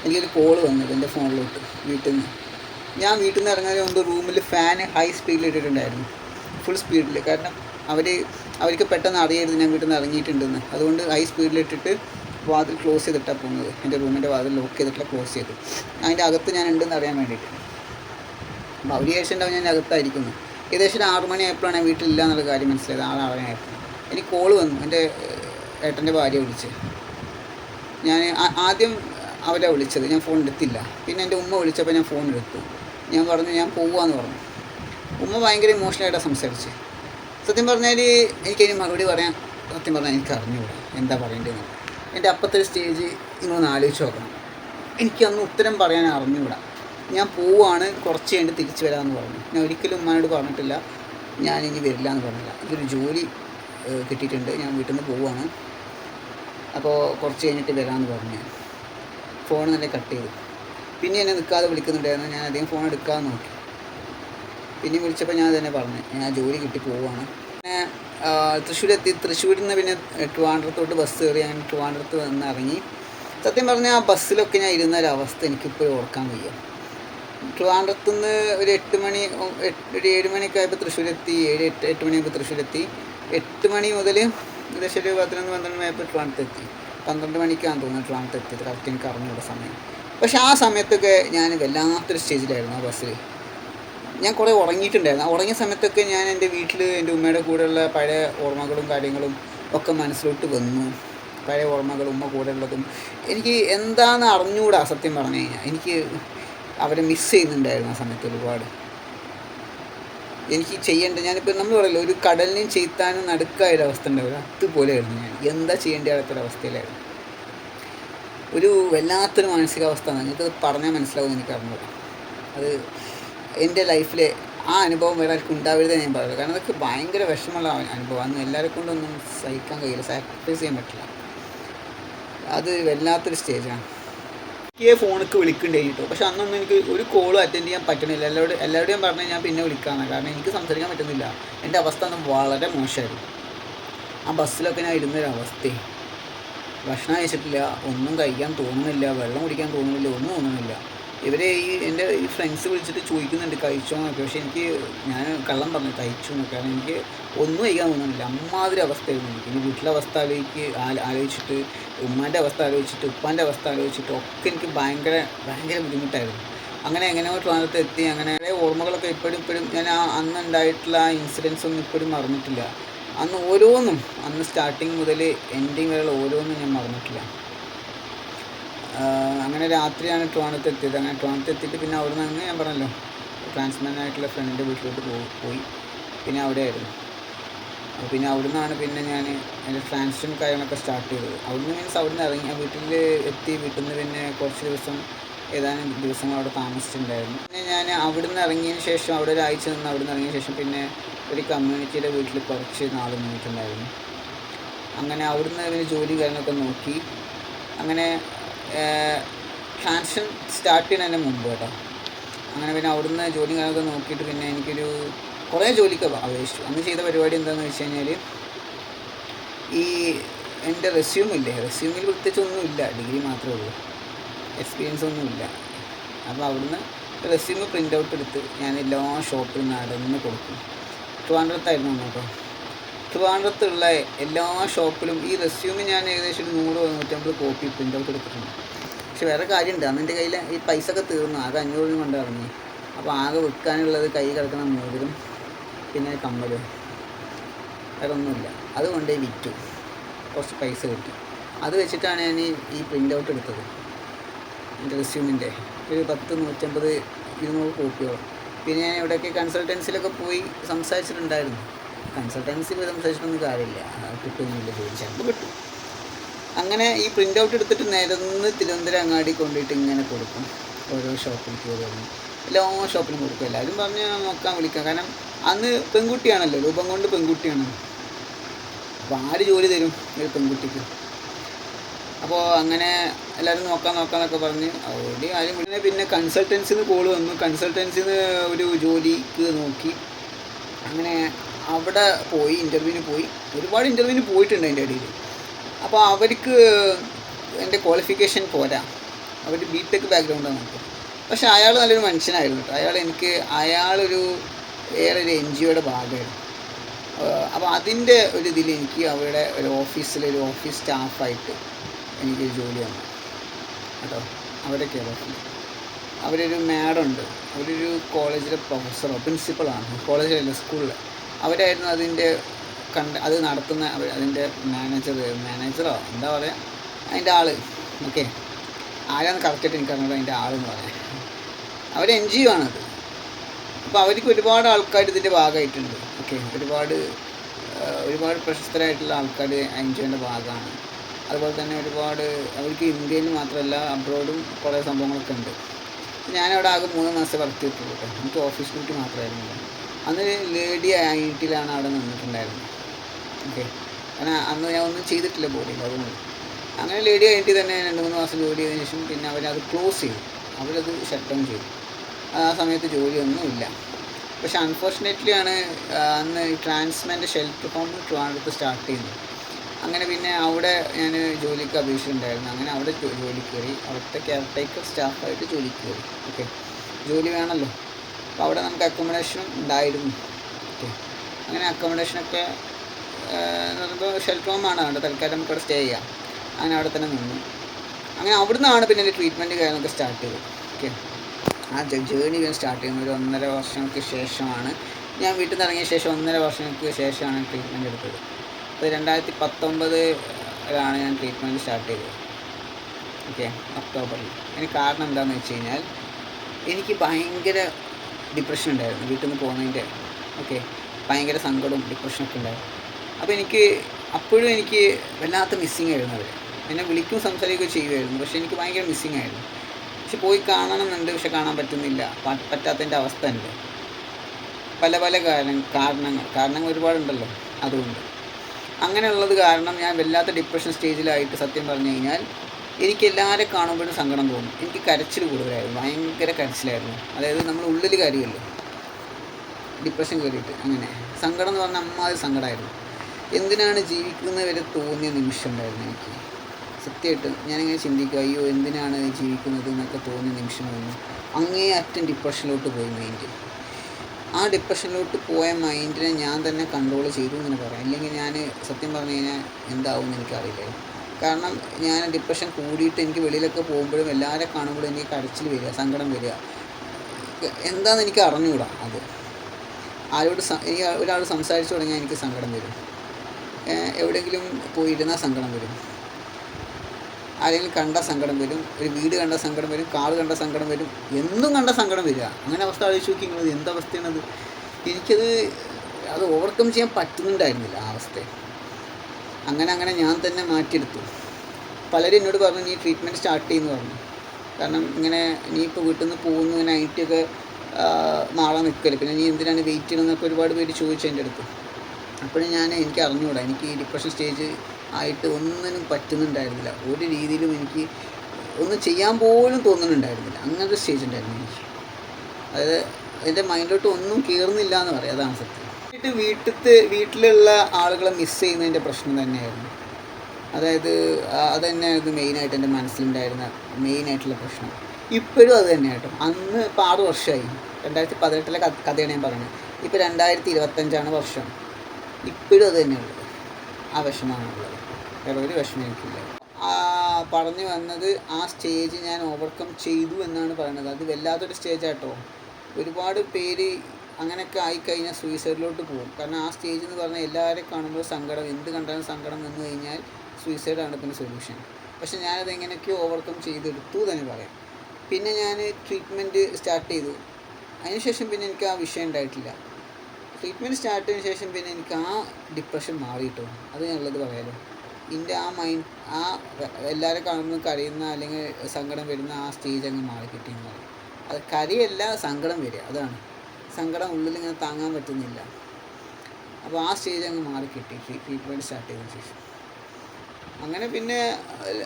A: എനിക്കൊരു കോൾ വന്നത് എന്റെ ഫോണിലോട്ട് വീട്ടിൽ നിന്ന്. ഞാൻ വീട്ടിൽ നിന്ന് ഇറങ്ങുന്നതിന് മുമ്പ് റൂമിൽ ഫാൻ ഹൈ സ്പീഡിൽ ഇട്ടിട്ടുണ്ടായിരുന്നു. ഫുൾ സ്പീഡിൽ കാരണം അവർ അവർക്ക് പെട്ടെന്ന് അറിയരുത് ഞാൻ വീട്ടിൽ നിന്ന് ഇറങ്ങിയിട്ടുണ്ടെന്ന്. അതുകൊണ്ട് ഹൈ സ്പീഡിൽ ഇട്ടിട്ട് വാതിൽ ക്ലോസ് ചെയ്തിട്ടാണ് പോകുന്നത്. എന്റെ റൂമിന്റെ വാതിൽ ലോക്ക് ചെയ്തിട്ടാണ് ക്ലോസ് ചെയ്തു. അതിന്റെ അകത്ത് ഞാൻ ഉണ്ടെന്ന് അറിയാൻ വേണ്ടിയിട്ട്. അപ്പോൾ അവർ ശേഷമുണ്ടാവും ഞാൻ അകത്തായിരിക്കുന്നു. ഏകദേശം ആറ് മണിയായപ്പോഴാണ് ഞാൻ വീട്ടിലില്ല എന്നുള്ള കാര്യം മനസ്സിലായത്. ആറ് ആറരയായപ്പോൾ എനിക്ക് കോൾ വന്നു. എന്റെ ഏട്ടന്റെ ഭാര്യ വിളിച്ച്. ഞാൻ ആദ്യം അവരെ വിളിച്ചത്. ഞാൻ ഫോൺ എടുത്തില്ല. പിന്നെ എന്റെ ഉമ്മ വിളിച്ചപ്പോൾ ഞാൻ ഫോൺ എടുത്തു. ഞാൻ പറഞ്ഞു ഞാൻ പോവാന്ന് പറഞ്ഞു. ഉമ്മ ഭയങ്കര ഇമോഷണലായിട്ടാണ് സംസാരിച്ച്. സത്യം പറഞ്ഞാൽ എനിക്കതിന് മറുപടി പറയാൻ സത്യം പറഞ്ഞാൽ എനിക്ക് അറിഞ്ഞുകൂടാ എന്താ പറയേണ്ടതെന്ന്. എന്റെ അപ്പത്തെ സ്റ്റേജ് നിങ്ങളൊന്ന് ആലോചിച്ച് നോക്കണം. എനിക്കന്ന് ഉത്തരം പറയാൻ അറിഞ്ഞുകൂടാ. ഞാൻ പോവാണ് കുറച്ച് കഴിഞ്ഞ് തിരിച്ചു വരാമെന്ന് പറഞ്ഞു. ഞാൻ ഒരിക്കലും ഉമ്മാനോട് പറഞ്ഞിട്ടില്ല. ഞാൻ ഇനി വരില്ല എന്ന് പറഞ്ഞില്ല. എനിക്കൊരു ജോലി കിട്ടിയിട്ടുണ്ട്. ഞാൻ വീട്ടിൽ നിന്ന് പോവാണ്. അപ്പോൾ കുറച്ച് കഴിഞ്ഞിട്ട് വരാമെന്ന് പറഞ്ഞു ഞാൻ. ഫോൺ തന്നെ കട്ട് ചെയ്തു. പിന്നെ എന്നെ നിൽക്കാതെ വിളിക്കുന്നുണ്ടായിരുന്നു. ഞാൻ അധികം ഫോൺ എടുക്കാതെ നോക്കി. പിന്നെ വിളിച്ചപ്പോൾ ഞാൻ തന്നെ പറഞ്ഞു. ഞാൻ ജോലി കിട്ടി പോവുകയാണ് പിന്നെ തൃശ്ശൂരെത്തി തൃശ്ശൂരിൽ നിന്ന് പിന്നെ ട്രിവാൻഡ്രത്തോട്ട് ബസ് കയറി ഞാൻ ട്രിവാൻഡ്രത്ത് വന്ന് ഇറങ്ങി. സത്യം പറഞ്ഞാൽ ആ ബസ്സിലൊക്കെ ഞാൻ ഇരുന്ന ഒരവസ്ഥ അവസ്ഥ എനിക്കിപ്പോൾ ഓർക്കാൻ വയ്യ. ട്രിവാൻഡ്രത്ത് നിന്ന് ഒരു എട്ട് മണി ഒരു ഏഴ് മണിയൊക്കെ ആയപ്പോൾ തൃശ്ശൂരെത്തി ഏഴ് എട്ട് എട്ട് മണിയായപ്പോൾ തൃശ്ശൂരെത്തി എട്ട് മണി മുതൽ ഏകദേശം ഒരു പതിനൊന്ന് പന്ത്രണ്ട് മണിയായപ്പോൾ ട്രിവാൻഡ്രത്ത് എത്തി. പന്ത്രണ്ട് മണിക്കാണ് തോന്നുന്നത് ട്രിവാൻഡ്രത്ത് എത്തിയത്. കറക്റ്റ് എനിക്ക് അറിഞ്ഞുള്ള സമയം. പക്ഷെ ആ സമയത്തൊക്കെ ഞാൻ വല്ലാത്തൊരു സ്റ്റേജിലായിരുന്നു ആ ബസ്സിൽ ഞാൻ കുറേ ഉറങ്ങിയിട്ടുണ്ടായിരുന്നു. ഉറങ്ങിയ സമയത്തൊക്കെ ഞാൻ എന്റെ വീട്ടിൽ എന്റെ ഉമ്മയുടെ കൂടെയുള്ള പഴയ ഓർമ്മകളും കാര്യങ്ങളും ഒക്കെ മനസ്സിലോട്ട് വന്നു. പഴയ ഓർമ്മകൾ ഉമ്മ കൂടെ ഉള്ളതും എനിക്ക് എന്താണെന്ന് അറിഞ്ഞുകൂടാ സത്യം പറഞ്ഞു കഴിഞ്ഞാൽ എനിക്ക് അവരെ മിസ് ചെയ്യുന്നുണ്ടായിരുന്നു ആ സമയത്ത് ഒരുപാട്. എനിക്ക് ചെയ്യേണ്ട ഞാനിപ്പോൾ നമ്മൾ പറയല്ലോ ഒരു കടലിനെയും ചെയ്ത്താനും നടുക്കായ ഒരു അവസ്ഥ ഉണ്ടാവില്ല. അതുപോലെയായിരുന്നു ഞാൻ. എന്താ ചെയ്യേണ്ട അവസ്ഥയിലായിരുന്നു. ഒരു വല്ലാത്തൊരു മാനസികാവസ്ഥ. നിങ്ങൾക്ക് പറഞ്ഞാൽ മനസ്സിലാവും എനിക്ക് അറിഞ്ഞൂടാ. അത് എന്റെ ലൈഫിൽ ആ അനുഭവം വേറെ ആർക്കും ഉണ്ടാവരുതേ ഞാൻ പറയുള്ളൂ. കാരണം അതൊക്കെ ഭയങ്കര വിഷമമുള്ള അനുഭവം. അന്ന് എല്ലാവരെ കൊണ്ടൊന്നും സഹിക്കാൻ കഴിയില്ല. സാക്രിഫൈസ് ചെയ്യാൻ പറ്റില്ല. അത് വല്ലാത്തൊരു സ്റ്റേജാണ് എനിക്ക് ഫോണിക്ക് വിളിക്കണ്ടേ കേട്ടോ. പക്ഷെ അന്നൊന്നും എനിക്ക് ഒരു കോളും അറ്റൻഡ് ചെയ്യാൻ പറ്റണില്ല. എല്ലാവരും എല്ലാവരോടും ഞാൻ പറഞ്ഞാൽ ഞാൻ പിന്നെ വിളിക്കാമെന്ന് കാരണം എനിക്ക് സംസാരിക്കാൻ പറ്റുന്നില്ല. എന്റെ അവസ്ഥ ഒന്നും വളരെ മോശമായിരുന്നു ആ ബസ്സിലൊക്കെ ഞാൻ ഇരുന്നൊരവസ്ഥ. ഭക്ഷണം കഴിച്ചിട്ടില്ല. ഒന്നും കഴിക്കാൻ തോന്നുന്നില്ല. വെള്ളം കുടിക്കാൻ തോന്നുന്നില്ല. ഒന്നും തോന്നുന്നില്ല. ഇവരെ ഈ എന്റെ ഈ ഫ്രണ്ട്സ് വിളിച്ചിട്ട് ചോദിക്കുന്നുണ്ട് കഴിച്ചോ എന്നൊക്കെ. പക്ഷെ എനിക്ക് ഞാൻ കള്ളം പറഞ്ഞു കഴിച്ചു എന്നൊക്കെ. കാരണം എനിക്ക് ഒന്നും കഴിക്കാൻ തോന്നുന്നില്ല. അമ്മാതിരി അവസ്ഥയായിരുന്നു എനിക്ക്. ഇനി വീട്ടിലെ അവസ്ഥ ആലോചിക്ക് ആലോചിച്ചിട്ട് ഉമ്മാന്റെ അവസ്ഥ ആലോചിച്ചിട്ട് ഉപ്പാന്റെ അവസ്ഥ ആലോചിച്ചിട്ട് ഒക്കെ എനിക്ക് ഭയങ്കര ഭയങ്കര ബുദ്ധിമുട്ടായിരുന്നു. അങ്ങനെ എങ്ങനെയോ ട്രാൻസത്ത് എത്തി അങ്ങനെ ഓർമ്മകളൊക്കെ ഇപ്പോഴും ഇപ്പോഴും ഞാൻ ആ അന്ന് ഉണ്ടായിട്ടുള്ള ആ ഇൻസിഡൻസ് ഒന്നും ഇപ്പോഴും മറന്നിട്ടില്ല. അന്ന് ഓരോന്നും അന്ന് സ്റ്റാർട്ടിങ് മുതൽ എൻഡിങ് വരെയുള്ള ഓരോന്നും ഞാൻ മറന്നിട്ടില്ല. അങ്ങനെ രാത്രിയാണ് ട്രിവാണത്ത് എത്തിയത് അങ്ങനെ ട്രിവാണത്ത് എത്തിയിട്ട് പിന്നെ അവിടെ നിന്ന് ഞാൻ പറഞ്ഞല്ലോ ട്രാൻസ്മാൻ ആയിട്ടുള്ള ഫ്രണ്ടിന്റെ വീട്ടിലോട്ട് പോയി. പിന്നെ അവിടെ ആയിരുന്നു പിന്നെ അവിടെ നിന്നാണ് പിന്നെ ഞാൻ എന്റെ ട്രാൻസ്ഫറും കാര്യങ്ങളൊക്കെ സ്റ്റാർട്ട് ചെയ്തത്. അവിടുന്ന് മീൻസ് അവിടെ നിന്ന് ഇറങ്ങി വീട്ടിൽ എത്തി വീട്ടിൽ നിന്ന് പിന്നെ കുറച്ച് ദിവസം ഏതാനും ദിവസങ്ങൾ അവിടെ താമസിച്ചിട്ടുണ്ടായിരുന്നു. പിന്നെ ഞാൻ അവിടെ നിന്ന് ഇറങ്ങിയതിന് ശേഷം അവിടെ ഒരാഴ്ച നിന്ന് അവിടെ നിന്ന് ഇറങ്ങിയ ശേഷം പിന്നെ ഒരു കമ്മ്യൂണിറ്റിയുടെ വീട്ടിൽ കുറച്ച് നാൾ നിന്നിട്ടുണ്ടായിരുന്നു. അങ്ങനെ അവിടുന്ന് പിന്നെ ജോലി കാര്യങ്ങളൊക്കെ നോക്കി. അങ്ങനെ ട്രാൻഷൻ സ്റ്റാർട്ട് ചെയ്യുന്നതിന് മുമ്പ് കേട്ടോ. അങ്ങനെ പിന്നെ അവിടുന്ന് ജോലി കാര്യങ്ങളൊക്കെ നോക്കിയിട്ട് പിന്നെ എനിക്കൊരു കുറേ ജോലിക്ക് അപേക്ഷിച്ചു അന്ന് ചെയ്ത പരിപാടി എന്താണെന്ന് വെച്ച് കഴിഞ്ഞാൽ ഈ എന്റെ റെസ്യൂം ഇല്ലേ? റെസ്യൂമിൽ പ്രത്യേകിച്ചൊന്നുമില്ല ഡിഗ്രി മാത്രമേ ഉള്ളൂ. എക്സ്പീരിയൻസ് ഒന്നുമില്ല. അപ്പോൾ അവിടുന്ന് റെസ്യൂം പ്രിന്റ് ഔട്ട് എടുത്ത് ഞാൻ എല്ലാ ഷോപ്പിൽ നടന്ന് കൊടുക്കും. ട്രിവാൻഡ്രത്തായിരുന്നു കേട്ടോ. ട്രിവാൻഡ്രത്തുള്ള എല്ലാ ഷോപ്പിലും ഈ റെസ്യൂമ് ഞാൻ ഏകദേശം ഒരു നൂറ് നൂറ്റമ്പത് കോപ്പി പ്രിന്റ് ഔട്ട് എടുത്തിട്ടുണ്ട്. പക്ഷെ വേറെ കാര്യമുണ്ട്. അന്ന് എന്റെ കയ്യിൽ ഈ പൈസ ഒക്കെ തീർന്നു. ആകെ അഞ്ഞൂറ് രൂപ കൊണ്ട് ഇറങ്ങി. അപ്പോൾ ആകെ വിൽക്കാനുള്ളത് കൈ കിടക്കുന്ന മോതിരും പിന്നെ കമ്മലും. വേറെ ഒന്നുമില്ല അതുകൊണ്ട് വിറ്റു. കുറച്ച് പൈസ കിട്ടി. അത് വെച്ചിട്ടാണ് ഞാൻ ഈ പ്രിന്റ് ഔട്ട് എടുത്തത്. എന്റെ റെസ്യൂമിന്റെ ഒരു പത്ത് നൂറ്റമ്പത് ഇരുന്നൂറ് കോപ്പിയോളം പിന്നെ ഞാൻ ഇവിടെയൊക്കെ കൺസൾട്ടൻസിലൊക്കെ പോയി സംസാരിച്ചിട്ടുണ്ടായിരുന്നു. കൺസൾട്ടൻസി പോയി സംസാരിച്ചിട്ടൊന്നും കാര്യമില്ല. കിട്ടുന്നില്ല ചോദിച്ചാൽ. കിട്ടും. അങ്ങനെ ഈ പ്രിന്റ് ഔട്ട് എടുത്തിട്ട് നിരന്ന് തിരുവനന്തപുരം അങ്ങാടി കൊണ്ടിട്ട് ഇങ്ങനെ കൊടുക്കും. ഓരോ ഷോപ്പിൽ കയറി എല്ലാ ഷോപ്പിലും കൊടുക്കും. എല്ലാവരും പറഞ്ഞ് നോക്കാൻ വിളിക്കാം. കാരണം അന്ന് പെൺകുട്ടിയാണല്ലോ. രൂപം കൊണ്ട് പെൺകുട്ടിയാണ്. അപ്പോൾ ആര് ജോലി തരും ഒരു പെൺകുട്ടിക്ക്? അപ്പോൾ അങ്ങനെ എല്ലാവരും നോക്കാം നോക്കാമെന്നൊക്കെ പറഞ്ഞ് ഓടി ആരും പിന്നെ പിന്നെ കൺസൾട്ടൻസിന്ന് കോൾ വന്നു. കൺസൾട്ടൻസിന്ന് ഒരു ജോലിക്ക് നോക്കി. അങ്ങനെ അവിടെ പോയി ഇന്റർവ്യൂവിന് പോയി. ഒരുപാട് ഇന്റർവ്യൂവിന് പോയിട്ടുണ്ട് അതിന്റെ ഇടയിൽ. അപ്പോൾ അവർക്ക് എന്റെ ക്വാളിഫിക്കേഷൻ പോരാ. അവർ ബി ടെക് ബാക്ക്ഗ്രൗണ്ടാണ് നമുക്ക് പക്ഷേ അയാൾ നല്ലൊരു മനുഷ്യനായിരുന്നു കേട്ടോ. അയാൾ എനിക്ക് അയാളൊരു വേറെ ഒരു എൻ ജിഒയുടെ ഭാഗമായിരുന്നു. അപ്പോൾ അതിന്റെ ഒരു ഇതിൽ എനിക്ക് അവരുടെ ഒരു ഓഫീസിലൊരു ഓഫീസ് സ്റ്റാഫായിട്ട് എനിക്ക് ജോലി വന്നു കേട്ടോ. അവരുടെ ഓഫിൽ അവരൊരു മാഡം ഉണ്ട്. അവരൊരു കോളേജിലെ പ്രൊഫസറോ പ്രിൻസിപ്പളാണ്. കോളേജിലല്ല സ്കൂളിൽ അവരായിരുന്നു അതിന്റെ കണ്ട അത് നടത്തുന്ന അവർ അതിന്റെ മാനേജർ മാനേജറോ എന്താ പറയുക അതിന്റെ ആൾ ഓക്കെ ആരാന്ന് കറക്റ്റായിട്ട് എനിക്കറിഞ്ഞത് അതിന്റെ ആളെന്ന് പറയാം അവർ എൻ ജി ഒ ആണത് അപ്പോൾ അവർക്ക് ഒരുപാട് ആൾക്കാർ ഇതിന്റെ ഭാഗമായിട്ടുണ്ട്. ഓക്കെ ഒരുപാട് ഒരുപാട് പ്രശസ്തരായിട്ടുള്ള ആൾക്കാർ എൻ ജി ഒന്റെ ഭാഗമാണ്. അതുപോലെ തന്നെ ഒരുപാട് അവർക്ക് ഇന്ത്യയിൽ മാത്രമല്ല അബ്രോഡും കുറേ സംഭവങ്ങളൊക്കെ ഉണ്ട്. ഞാനവിടെ ആകെ മൂന്ന് മാസം വർക്ക് ചെയ്തിട്ടുള്ളൂ. എനിക്ക് ഓഫീസ് ഡ്യൂട്ടി മാത്രമായിരുന്നു. അന്ന് ലേഡി ആയിട്ടിലാണ് അവിടെ നിന്നിട്ടുണ്ടായിരുന്നത്. ഓക്കെ കാരണം അന്ന് ഞാൻ ഒന്നും ചെയ്തിട്ടില്ല ബോഡിയിൽ അതുകൊണ്ട്. അങ്ങനെ ലേഡി ആയിട്ട് തന്നെ രണ്ട് മൂന്ന് മാസം ജോലി ചെയ്തതിന് ശേഷം പിന്നെ അവരത് ക്ലോസ് ചെയ്തു. അവരത് ഷട്ട് ഡൗൺ ചെയ്തു. ആ സമയത്ത് ജോലിയൊന്നുമില്ല പക്ഷെ അൺഫോർച്ചുനേറ്റ്ലി ആണ് അന്ന് ട്രാൻസ്മെന്റ് ഷെൽട്ടർ ഹോം ട്രിവാൻഡ്രത്ത് സ്റ്റാർട്ട് ചെയ്യുന്നത് അങ്ങനെ പിന്നെ അവിടെ ഞാൻ ജോലിക്ക് അപേക്ഷിച്ചിട്ടുണ്ടായിരുന്നു. അങ്ങനെ അവിടെ ജോലി കയറി അവിടുത്തെ കെയർ ടേക്കർ സ്റ്റാഫായിട്ട് ജോലിക്ക് കയറി. ഓക്കെ ജോലി വേണമല്ലോ അപ്പോൾ അവിടെ നമുക്ക് അക്കോമഡേഷനും ഉണ്ടായിരുന്നു. ഓക്കെ. അങ്ങനെ അക്കോമഡേഷനൊക്കെ എന്ന് പറയുമ്പോൾ ഷെൽട്ടർ ഹോമാണ് അവിടെ തൽക്കാലം നമുക്ക് അവിടെ സ്റ്റേ ചെയ്യാം. അങ്ങനെ അവിടെ തന്നെ നിന്നു. അങ്ങനെ അവിടെ നിന്നാണ് പിന്നെ എന്റെ ട്രീറ്റ്മെന്റ് കാര്യങ്ങളൊക്കെ സ്റ്റാർട്ട് ചെയ്തത്. ഓക്കെ. ആ ജേണി ഞാൻ സ്റ്റാർട്ട് ചെയ്യുന്നത് ഒരു ഒന്നര വർഷങ്ങൾക്ക് ശേഷമാണ്. ഞാൻ വീട്ടിൽ നിന്ന് ഇറങ്ങിയ ശേഷം ഒന്നര വർഷങ്ങൾക്ക് ശേഷമാണ് ട്രീറ്റ്മെന്റ് എടുത്തത്. അപ്പോൾ രണ്ടായിരത്തി പത്തൊമ്പതിലാണ് ഞാൻ ട്രീറ്റ്മെന്റ് സ്റ്റാർട്ട് ചെയ്തത്. ഓക്കെ. ഒക്ടോബറിൽ. അതിന് കാരണം എന്താണെന്ന് വെച്ച് കഴിഞ്ഞാൽ എനിക്ക് ഭയങ്കര ഡിപ്രഷൻ ഉണ്ടായിരുന്നു വീട്ടിൽ നിന്ന് പോകുന്നതിന്റെ ഓക്കെ ഭയങ്കര സങ്കടവും ഡിപ്രഷനൊക്കെ ഉണ്ടായിരുന്നു. അപ്പോൾ എനിക്ക് അപ്പോഴും എനിക്ക് വല്ലാത്ത മിസ്സിങ് ആയിരുന്നു അവർ എന്നെ വിളിക്കും സംസാരിക്കുകയും ചെയ്യുമായിരുന്നു പക്ഷേ എനിക്ക് ഭയങ്കര മിസ്സിങ് ആയിരുന്നു. പക്ഷെ പോയി കാണണമെന്നുണ്ട് പക്ഷെ കാണാൻ പറ്റുന്നില്ല പറ്റാത്തതിന്റെ അവസ്ഥ ഉണ്ട്. പല പല കാരണം കാരണങ്ങൾ കാരണങ്ങൾ ഒരുപാടുണ്ടല്ലോ അതുകൊണ്ട്. അങ്ങനെയുള്ളത് കാരണം ഞാൻ വല്ലാത്ത ഡിപ്രഷൻ സ്റ്റേജിലായിട്ട് സത്യം പറഞ്ഞു കഴിഞ്ഞാൽ എനിക്ക് എല്ലാവരെ കാണുമ്പോഴും സങ്കടം തോന്നും. എനിക്ക് കരച്ചിൽ കൂടുതലായിരുന്നു. ഭയങ്കര കരച്ചിലായിരുന്നു. അതായത് നമ്മൾ ഉള്ളിൽ കാര്യമല്ലോ ഡിപ്രഷൻ കയറിയിട്ട് അങ്ങനെ. സങ്കടം എന്ന് പറഞ്ഞാൽ അമ്മാതിരി സങ്കടമായിരുന്നു എന്തിനാണ് ജീവിക്കുന്നത് വരെ തോന്നിയ നിമിഷം ഉണ്ടായിരുന്നു എനിക്ക്. സത്യമായിട്ട് ഞാനിങ്ങനെ ചിന്തിക്കുക അയ്യോ എന്തിനാണ് ജീവിക്കുന്നത് എന്നൊക്കെ തോന്നിയ നിമിഷം വന്നു. അങ്ങേ അറ്റം ഡിപ്രഷനിലോട്ട് പോയി മൈൻഡ് ആ ഡിപ്രഷനിലോട്ട് പോയ മൈൻഡിനെ ഞാൻ തന്നെ കൺട്രോൾ ചെയ്തു എന്ന് പറയാം. അല്ലെങ്കിൽ ഞാൻ സത്യം പറഞ്ഞു കഴിഞ്ഞാൽ എന്താവും എന്ന് എനിക്കറിയില്ല കാരണം ഞാൻ ഡിപ്രഷൻ കൂടിയിട്ട് എനിക്ക് വെളിയിലൊക്കെ പോകുമ്പോഴും എല്ലാവരെ കാണുമ്പോഴും എനിക്ക് കരച്ചിൽ വരിക സങ്കടം വരിക. എന്താണെന്ന് എനിക്ക് അറിഞ്ഞുകൂടാ അത്. ആരോട് എനിക്ക് ഒരാൾ സംസാരിച്ചു തുടങ്ങിയാൽ എനിക്ക് സങ്കടം വരും. എവിടെയെങ്കിലും പോയിരുന്നാൽ സങ്കടം വരും. ആരെങ്കിലും കണ്ട സങ്കടം വരും. ഒരു വീട് കണ്ട സങ്കടം വരും. കാർ കണ്ട സങ്കടം വരും. എന്നും കണ്ട സങ്കടം വരിക. അങ്ങനെ അവസ്ഥ ആലോചിച്ച് നോക്കി നിങ്ങൾ എന്തവസ്ഥയാണത് എനിക്കത് അത് ഓവർകം ചെയ്യാൻ പറ്റുന്നുണ്ടായിരുന്നില്ല ആ അവസ്ഥയെ അങ്ങനെ അങ്ങനെ ഞാൻ തന്നെ മാറ്റിയെടുത്തു. പലരും എന്നോട് പറഞ്ഞു നീ ട്രീറ്റ്മെന്റ് സ്റ്റാർട്ട് ചെയ്യുന്നു പറഞ്ഞു. കാരണം ഇങ്ങനെ നീ ഇപ്പോൾ വീട്ടിൽ നിന്ന് പോകുന്നു നൈറ്റൊക്കെ നാളെ നിൽക്കൽ പിന്നെ നീ എന്തിനാണ് വെയിറ്റ് ചെയ്യണമെന്നൊക്കെ ഒരുപാട് പേര് ചോദിച്ചു എന്റെ അടുത്ത്. അപ്പോഴും ഞാൻ എനിക്ക് അറിഞ്ഞുകൂടാ എനിക്ക് ഈ ഡിപ്രഷൻ സ്റ്റേജ് ആയിട്ട് ഒന്നിനും പറ്റുന്നുണ്ടായിരുന്നില്ല. ഒരു രീതിയിലും എനിക്ക് ഒന്നും ചെയ്യാൻ പോലും തോന്നുന്നുണ്ടായിരുന്നില്ല. അങ്ങനത്തെ സ്റ്റേജ് ഉണ്ടായിരുന്നു എനിക്ക്. അതായത് എന്റെ മൈൻഡിലോട്ട് ഒന്നും കയറുന്നില്ല എന്ന് പറയാം. അതാണ് സത്യം. വീട്ട് വീട്ടിലത്തെ വീട്ടിലുള്ള ആളുകളെ മിസ് ചെയ്യുന്നതിന്റെ പ്രശ്നം തന്നെയായിരുന്നു. അതായത് അത് തന്നെയായിരുന്നു മെയിനായിട്ട് എന്റെ മനസ്സിലുണ്ടായിരുന്ന മെയിനായിട്ടുള്ള പ്രശ്നം. ഇപ്പോഴും അത് തന്നെ കേട്ടോ. അന്ന് ഇപ്പോൾ ആറ് വർഷമായി രണ്ടായിരത്തി പതിനെട്ടിലെ കഥയാണ് ഞാൻ പറഞ്ഞത്. ഇപ്പോൾ രണ്ടായിരത്തി ഇരുപത്തഞ്ചാണ് വർഷം. ഇപ്പോഴും അത് തന്നെയുള്ളത് ആ വിഷമാണുള്ളത് വേറെ ഒരു വിഷമം എനിക്കില്ല. പറഞ്ഞു വന്നത് ആ സ്റ്റേജ് ഞാൻ ഓവർകം ചെയ്തു എന്നാണ് പറയുന്നത്. അത് വല്ലാത്തൊരു സ്റ്റേജ് ആട്ടോ ഒരുപാട് പേര് അങ്ങനെയൊക്കെ ആയിക്കഴിഞ്ഞാൽ സൂയിസൈഡിലോട്ട് പോകും. കാരണം ആ സ്റ്റേജ് എന്ന് പറഞ്ഞാൽ എല്ലാവരെയും കാണുമ്പോൾ സങ്കടം എന്ത് കണ്ടാലും സങ്കടം വന്നു കഴിഞ്ഞാൽ സൂയിസൈഡാണ് പിന്നെ സൊല്യൂഷൻ പക്ഷെ ഞാനത് എങ്ങനെയൊക്കെയോ ഓവർകം ചെയ്തെടുത്തു തന്നെ പറയാം. പിന്നെ ഞാൻ ട്രീറ്റ്മെന്റ് സ്റ്റാർട്ട് ചെയ്തു. അതിനുശേഷം പിന്നെ എനിക്ക് ആ വിഷയം ഉണ്ടായിട്ടില്ല. ട്രീറ്റ്മെന്റ് സ്റ്റാർട്ട് ചെയ്തതിന് ശേഷം പിന്നെ എനിക്ക് ആ ഡിപ്രഷൻ മാറിയിട്ടോ? അത് ഞാനുള്ളത് പറയാലോ. എന്റെ ആ മൈൻഡ് ആ എല്ലാവരും കാണുമ്പോൾ കരയുന്ന അല്ലെങ്കിൽ സങ്കടം വരുന്ന ആ സ്റ്റേജ് അങ്ങ് മാറി കിട്ടിയെന്ന് പറയും. അത് കരയല്ല സങ്കടം വരിക. അതാണ്. സങ്കടം ഉള്ളിൽ ഇങ്ങനെ താങ്ങാൻ പറ്റുന്നില്ല. അപ്പോൾ ആ സ്റ്റേജ് അങ്ങ് മാറി കിട്ടി. ട്രീറ്റ്മെന്റ് സ്റ്റാർട്ട് ചെയ്തതിന് ശേഷം. അങ്ങനെ പിന്നെ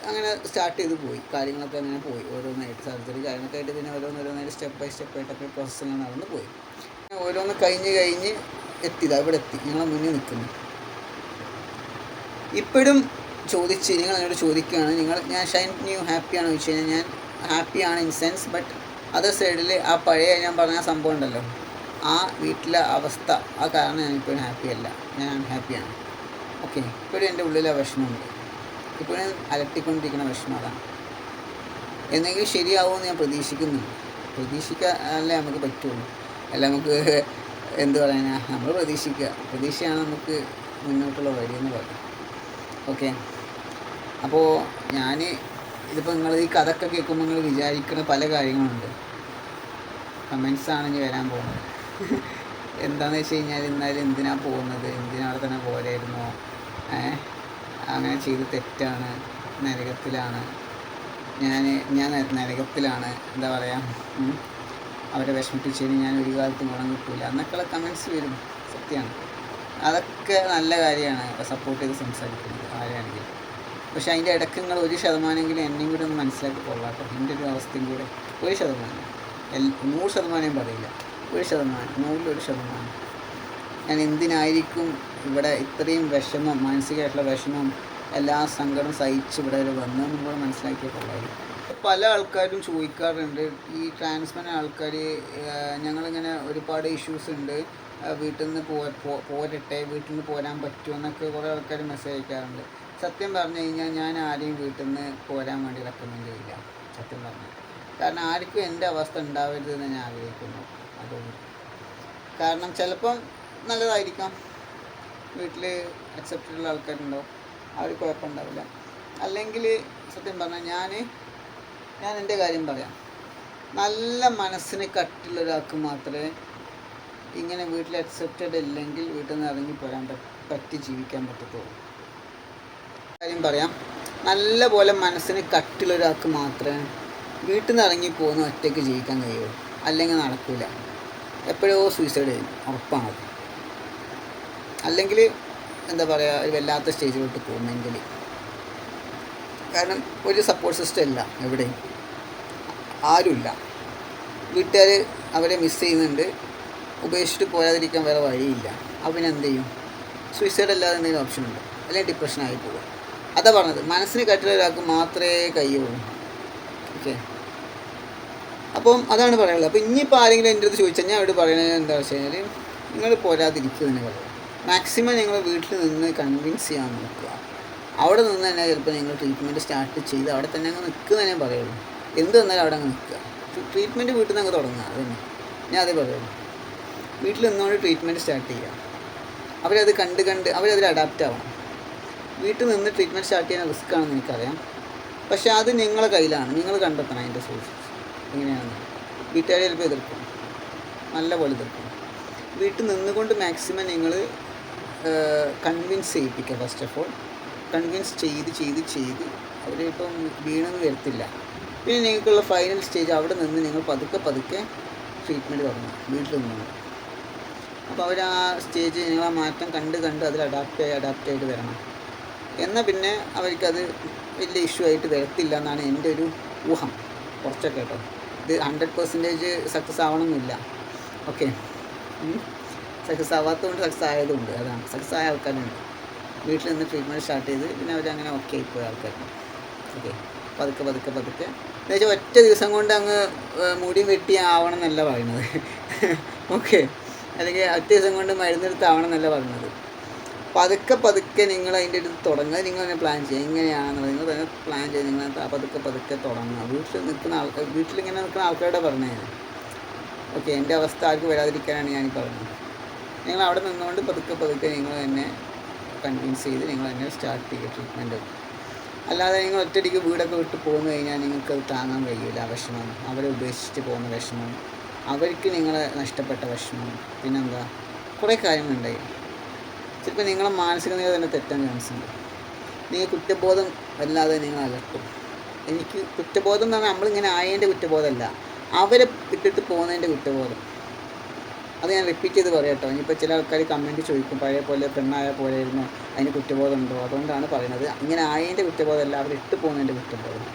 A: അങ്ങനെ സ്റ്റാർട്ട് ചെയ്ത് പോയി. കാര്യങ്ങളൊക്കെ അങ്ങനെ പോയി. ഓരോന്നായിട്ട് സർജറി കാര്യങ്ങളൊക്കെ ആയിട്ട് പിന്നെ ഓരോന്നോരോന്നായിട്ട് സ്റ്റെപ്പ് ബൈ സ്റ്റെപ്പ് ആയിട്ടൊക്കെ പ്രോസസ്സ് ഇങ്ങനെ നടന്ന് പോയി. ഓരോന്ന് കഴിഞ്ഞ് കഴിഞ്ഞ് എത്തിയതാ. ഇവിടെ എത്തി. ഞങ്ങളെ മുന്നിൽ നിൽക്കുന്നു ഇപ്പോഴും ചോദിച്ച് നിങ്ങൾ എന്നോട് ചോദിക്കുകയാണ് നിങ്ങൾ ഞാൻ ഷൈൻ ന്യൂ ഹാപ്പിയാണോ? ചോദിച്ചു കഴിഞ്ഞാൽ ഞാൻ ഹാപ്പിയാണ് ഇൻ സെൻസ് ബട്ട് അതർ സൈഡിൽ ആ പഴയ ഞാൻ പറഞ്ഞ സംഭവം ഉണ്ടല്ലോ. ആ വീട്ടിലെ അവസ്ഥ ആ കാരണം ഞാനിപ്പോഴും ഹാപ്പിയല്ല ഞാൻ അൺഹാപ്പിയാണ് ഓക്കെ ഇപ്പോഴും എന്റെ ഉള്ളിലെ വിഷമമുണ്ട്. ഇപ്പോഴും അലട്ടിക്കൊണ്ടിരിക്കുന്ന വിഷമം അതാണ്. എന്തെങ്കിലും ശരിയാവുമെന്ന് ഞാൻ പ്രതീക്ഷിക്കുന്നുണ്ട്. പ്രതീക്ഷിക്കാനല്ലേ നമുക്ക് പറ്റുള്ളൂ. അല്ല നമുക്ക് എന്ത് പറയാനാ? നമ്മൾ പ്രതീക്ഷിക്കുക. പ്രതീക്ഷയാണ് നമുക്ക് മുന്നോട്ടുള്ള വഴി എന്ന് പറയാം. ഓക്കെ അപ്പോൾ ഞാൻ ഇതിപ്പോൾ നിങ്ങൾ ഈ കഥയൊക്കെ കേൾക്കുമ്പോൾ നിങ്ങൾ വിചാരിക്കുന്ന പല കാര്യങ്ങളുണ്ട്. കമൻസ് ആണ് ഇനി വരാൻ പോകുന്നത് എന്താണെന്ന് വെച്ച് കഴിഞ്ഞാൽ എന്നാലും എന്തിനാണ് പോകുന്നത്? എന്തിനാ അവിടെ തന്നെ പോരായിരുന്നോ? അങ്ങനെ ചെയ്ത് തെറ്റാണ്. നരകത്തിലാണ്. ഞാൻ ഞാൻ നരകത്തിലാണ്. എന്താ പറയുക അവരെ വിഷമിപ്പിച്ചതിന് ഞാൻ ഒരു കാലത്തും ഗുണം കിട്ടില്ല എന്നൊക്കെയുള്ള കമൻസ് വരും. സത്യമാണ് അതൊക്കെ നല്ല കാര്യമാണ്. സപ്പോർട്ട് ചെയ്ത് സംസാരിക്കുന്നത് ആരാണെങ്കിലും. പക്ഷേ അതിന്റെ ഇടയ്ക്ക് നിങ്ങൾ ഒരു ശതമാനമെങ്കിലും എന്നെയും കൂടി ഒന്ന് മനസ്സിലാക്കി കൊള്ളാട്ടോ. എന്റെ ഒരു അവസ്ഥയും കൂടെ ഒരു ശതമാനം. എൽ നൂറ് ശതമാനം പറയില്ല. ഒരു ശതമാനം നൂറിലൊരു ശതമാനം. ഞാൻ എന്തിനായിരിക്കും ഇവിടെ ഇത്രയും വിഷമം മാനസികമായിട്ടുള്ള വിഷമം എല്ലാ സങ്കടം സഹിച്ച് ഇവിടെ വരെ വന്നതെന്നും കൂടെ മനസ്സിലാക്കിയ പല ആൾക്കാരും ചോദിക്കാറുണ്ട് ഈ ട്രാൻസ്മെന്റ് ആൾക്കാർ ഞങ്ങളിങ്ങനെ ഒരുപാട് ഇഷ്യൂസ് ഉണ്ട്. വീട്ടിൽ നിന്ന് പോ പോരട്ടെ വീട്ടിൽ നിന്ന് പോരാൻ പറ്റുമോ എന്നൊക്കെ കുറേ ആൾക്കാർ മെസ്സേജ് അയക്കാറുണ്ട്. സത്യം പറഞ്ഞു കഴിഞ്ഞാൽ ഞാൻ ആരെയും വീട്ടിൽ നിന്ന് പോരാൻ വേണ്ടി റെക്കമെൻഡ് ചെയ്യില്ല. സത്യം പറഞ്ഞു കാരണം ആർക്കും എന്റെ അവസ്ഥ ഉണ്ടാവരുതെന്ന് ഞാൻ ആഗ്രഹിക്കുന്നു. കാരണം ചിലപ്പം നല്ലതായിരിക്കാം. വീട്ടിൽ അക്സെപ്റ്റഡ് ഉള്ള ആൾക്കാരുണ്ടാവും. അവർ കുഴപ്പമുണ്ടാവില്ല അല്ലെങ്കിൽ സത്യം പറഞ്ഞാൽ ഞാൻ ഞാൻ എന്റെ കാര്യം പറയാം. നല്ല മനസ്സിന് കട്ടുള്ള ഒരാൾക്ക് മാത്രമേ ഇങ്ങനെ വീട്ടിൽ അക്സെപ്റ്റഡ് അല്ലെങ്കിൽ വീട്ടിൽ നിന്ന് ഇറങ്ങി പോരാൻ പറ്റി ജീവിക്കാൻ പറ്റത്തുള്ളൂ. കാര്യം പറയാം. നല്ല പോലെ മനസ്സിന് കട്ടുള്ള ഒരാൾക്ക് മാത്രമേ വീട്ടിൽ നിന്ന് ഇറങ്ങി പോകുന്ന ഒറ്റയ്ക്ക് ജീവിക്കാൻ കഴിയുള്ളൂ. അല്ലെങ്കിൽ നടക്കില്ല എപ്പോഴോ സൂയിസൈഡ് ചെയ്യും ഉറപ്പാണ് അല്ലെങ്കിൽ എന്താ പറയുക ഒരു വല്ലാത്ത സ്റ്റേജിലോട്ട് പോകും മെന്റലി കാരണം ഒരു സപ്പോർട്ട് സിസ്റ്റം ഇല്ല എവിടെയും. ആരുമില്ല. വീട്ടുകാർ അവരെ മിസ് ചെയ്യുന്നുണ്ട്. ഉപേക്ഷിച്ചിട്ട് പോരാതിരിക്കാൻ വേറെ വഴിയില്ല. പിന്നെ എന്ത് ചെയ്യും? സൂയിസൈഡ് അല്ലാതെ എന്തെങ്കിലും ഓപ്ഷൻ ഉണ്ട്? അല്ലെങ്കിൽ ഡിപ്രഷനായി പോകും. അതാ പറഞ്ഞത്. മനസ്സിന് കട്ടിലൊരാൾക്ക് മാത്രമേ കഴിയുള്ളൂ. ഓക്കെ അപ്പം അതാണ് പറയാനുള്ളത്. അപ്പോൾ ഇനിയിപ്പോൾ ആരെങ്കിലും എന്റെ അടുത്ത് ചോദിച്ചാൽ ഞാൻ അവിടെ പറയുന്നത് എന്താ വെച്ച് കഴിഞ്ഞാൽ നിങ്ങൾ പോരാതിരിക്കുക തന്നെ പറയുക മാക്സിമം നിങ്ങൾ വീട്ടിൽ നിന്ന് കൺവിൻസ് ചെയ്യാൻ നോക്കുക. അവിടെ നിന്ന് തന്നെ ചിലപ്പോൾ നിങ്ങൾ ട്രീറ്റ്മെന്റ് സ്റ്റാർട്ട് ചെയ്ത് അവിടെ തന്നെ അങ്ങ് നിൽക്കുക തന്നെ പറയുള്ളൂ. എന്ത് തന്നാലും അവിടെ അങ്ങ് നിൽക്കുക ട്രീറ്റ്മെന്റ് വീട്ടിൽ നിന്ന് അങ്ങ് തുടങ്ങുക. അത് തന്നെ. ഞാൻ അതേ പറയുള്ളൂ. വീട്ടിൽ നിന്നുകൊണ്ട് ട്രീറ്റ്മെന്റ് സ്റ്റാർട്ട് ചെയ്യുക. അവരത് കണ്ട് കണ്ട് അവരതിൽ അഡാപ്റ്റ് ആവണം. വീട്ടിൽ നിന്ന് ട്രീറ്റ്മെന്റ് സ്റ്റാർട്ട് ചെയ്യുന്ന റിസ്ക് ആണെന്ന് എനിക്കറിയാം. പക്ഷേ അത് നിങ്ങളെ കയ്യിലാണ്. നിങ്ങൾ കണ്ടെത്തണം അതിന്റെ സോഴ്സസ് എങ്ങനെയാണ്? വീട്ടുകാർ ചിലപ്പോൾ എതിർക്കും. നല്ല പോലെ എതിർക്കും. വീട്ടിൽ നിന്നുകൊണ്ട് മാക്സിമം നിങ്ങൾ കൺവിൻസ് ചെയ്യിപ്പിക്കുക ഫസ്റ്റ് ഓഫ് ഓൾ കൺവിൻസ് ചെയ്ത് ചെയ്ത് ചെയ്ത് അവരിപ്പം വീണെന്ന് വരത്തില്ല. പിന്നെ നിങ്ങൾക്കുള്ള ഫൈനൽ സ്റ്റേജ് അവിടെ നിന്ന് നിങ്ങൾ പതുക്കെ പതുക്കെ ട്രീറ്റ്മെന്റ് തുടങ്ങും വീട്ടിൽ നിന്നുകൊണ്ട്. അപ്പോൾ അവർ ആ സ്റ്റേജ് നിങ്ങൾ ആ മാറ്റം കണ്ട് കണ്ട് അതിൽ അഡാപ്റ്റ് ആയി അഡാപ്റ്റ് ആയിട്ട് വരണം. എന്നാൽ പിന്നെ അവർക്കത് വലിയ ഇഷ്യൂ ആയിട്ട് വരത്തില്ല എന്നാണ് എന്റെ ഒരു ഊഹം. കുറച്ചൊക്കെ കേട്ടോ. ഇത് ഹൺഡ്രഡ് പെർസെന്റേജ് സക്സസ് ആവണമെന്നില്ല ഓക്കെ സക്സസ് ആവാത്തതുകൊണ്ട് സക്സസ് ആയതുകൊണ്ട് അതാണ്. സക്സസ് ആയ ആൾക്കാരുണ്ട് വീട്ടിൽ നിന്ന് ട്രീറ്റ്മെന്റ് സ്റ്റാർട്ട് ചെയ്ത് പിന്നെ അവരങ്ങനെ ഓക്കെ ആയിപ്പോയ ആൾക്കാരുണ്ട് ഓക്കെ പതുക്കെ പതുക്കെ പതുക്കെ. എന്ന് വെച്ചാൽ ഒറ്റ ദിവസം കൊണ്ട് അങ്ങ് മുടി വെട്ടി ആവണം എന്നല്ല പറയുന്നത്. ഓക്കെ അല്ലെങ്കിൽ ഒറ്റ ദിവസം കൊണ്ട് മരുന്നെടുത്ത് ആവണം എന്നല്ല പറയുന്നത്. പതുക്കെ പതുക്കെ നിങ്ങൾ അതിന്റെ അടുത്ത് തുടങ്ങുക. നിങ്ങൾ തന്നെ പ്ലാൻ ചെയ്യുക. എങ്ങനെയാണെന്നുള്ളത് നിങ്ങൾ തന്നെ പ്ലാൻ ചെയ്ത് നിങ്ങൾ പതുക്കെ പതുക്കെ തുടങ്ങുക. വീട്ടിൽ നിൽക്കുന്ന ആൾക്കാർ വീട്ടിലിങ്ങനെ നിൽക്കുന്ന ആൾക്കാരുടെ പറഞ്ഞത് ഓക്കെ എന്റെ അവസ്ഥ ആർക്ക് വരാതിരിക്കാനാണ് ഞാൻ പറഞ്ഞത്. നിങ്ങൾ അവിടെ നിന്നുകൊണ്ട് പതുക്കെ പതുക്കെ നിങ്ങൾ തന്നെ കൺവിൻസ് ചെയ്ത് നിങ്ങൾ തന്നെ സ്റ്റാർട്ട് ചെയ്യുക ട്രീറ്റ്മെന്റ് അല്ലാതെ നിങ്ങൾ ഒറ്റയടിക്ക് വീടൊക്കെ വിട്ട് പോന്നു കഴിഞ്ഞാൽ നിങ്ങൾക്ക് അത് താങ്ങാൻ കഴിയില്ല. വിഷമം. അവരെ ഉപേക്ഷിച്ച് പോകുന്ന വിഷമം. അവർക്ക് നിങ്ങളെ നഷ്ടപ്പെട്ട വിഷമം. പിന്നെന്താ? കുറേ കാര്യങ്ങളുണ്ടായി. ചിലപ്പോൾ നിങ്ങളെ മാനസിക നില തന്നെ തെറ്റാൻ ചാൻസ് ഉണ്ട്. നിങ്ങൾ കുറ്റബോധം വല്ലാതെ നിങ്ങൾ അലട്ടും. എനിക്ക് കുറ്റബോധം എന്ന് പറഞ്ഞാൽ നമ്മളിങ്ങനെ ആയതിന്റെ കുറ്റബോധമല്ല. അവരെ വിട്ടിട്ട് പോകുന്നതിന്റെ കുറ്റബോധം. അത് ഞാൻ റിപ്പീറ്റ് ചെയ്ത് പറയാം കേട്ടോ. ഇനിയിപ്പോൾ ചില ആൾക്കാർ കമന്റ് ചോദിക്കും പഴയ പോലെ പെണ്ണായ പോലെയായിരുന്നു അതിന് കുറ്റബോധം ഉണ്ടോ? അതുകൊണ്ടാണ് പറയുന്നത്. ഇങ്ങനെ ആയതിന്റെ കുറ്റബോധമല്ല അവർ ഇട്ട് പോകുന്നതിന്റെ കുറ്റബോധം.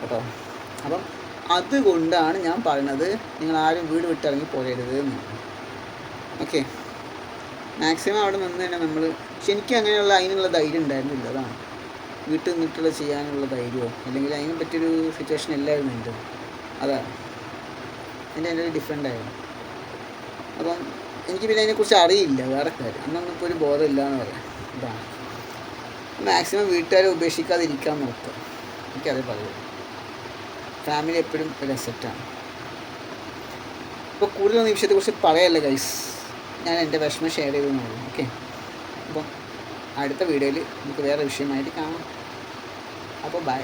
A: കേട്ടോ? അപ്പം അതുകൊണ്ടാണ് ഞാൻ പറയുന്നത് നിങ്ങൾ ആരും വീട് വിട്ടിറങ്ങി പോരരുത് എന്ന്. ഓക്കെ മാക്സിമം അവിടെ നിന്ന് തന്നെ നമ്മൾ പക്ഷെ എനിക്ക് അങ്ങനെയുള്ള അതിനുള്ള ധൈര്യം ഉണ്ടായിരുന്നില്ല അതാണ്. വീട്ടിൽ നിന്നിട്ടുള്ള ചെയ്യാനുള്ള ധൈര്യമോ അല്ലെങ്കിൽ അതിനെ പറ്റിയൊരു സിറ്റുവേഷൻ ഇല്ലായിരുന്നു എന്റെ. അതാണ്. എന്റെ എന്റെ ഡിഫറെന്റ് ആയിരുന്നു. അപ്പം എനിക്ക് പിന്നെ അതിനെക്കുറിച്ച് അറിയില്ല വേറെ കാര്യം. അന്നൊന്നും ഇപ്പോൾ ഒരു ബോധമില്ല എന്ന് പറയാം. ഇതാണ് മാക്സിമം വീട്ടുകാരെ ഉപേക്ഷിക്കാതിരിക്കാൻ നോക്കുക. എനിക്കതേ പറയുള്ളൂ. ഫാമിലി എപ്പോഴും ഒരു അസെറ്റാണ് ഇപ്പോൾ കൂടുതൽ നിമിഷത്തെക്കുറിച്ച് പറയല്ല ഗൈസ് ഞാൻ എന്റെ വിഷമം ഷെയർ ചെയ്തെന്നുള്ളൂ ഓക്കെ അപ്പോൾ അടുത്ത വീഡിയോയിൽ നമുക്ക് വേറെ വിഷയമായിട്ട് കാണാം. അപ്പോൾ ബൈ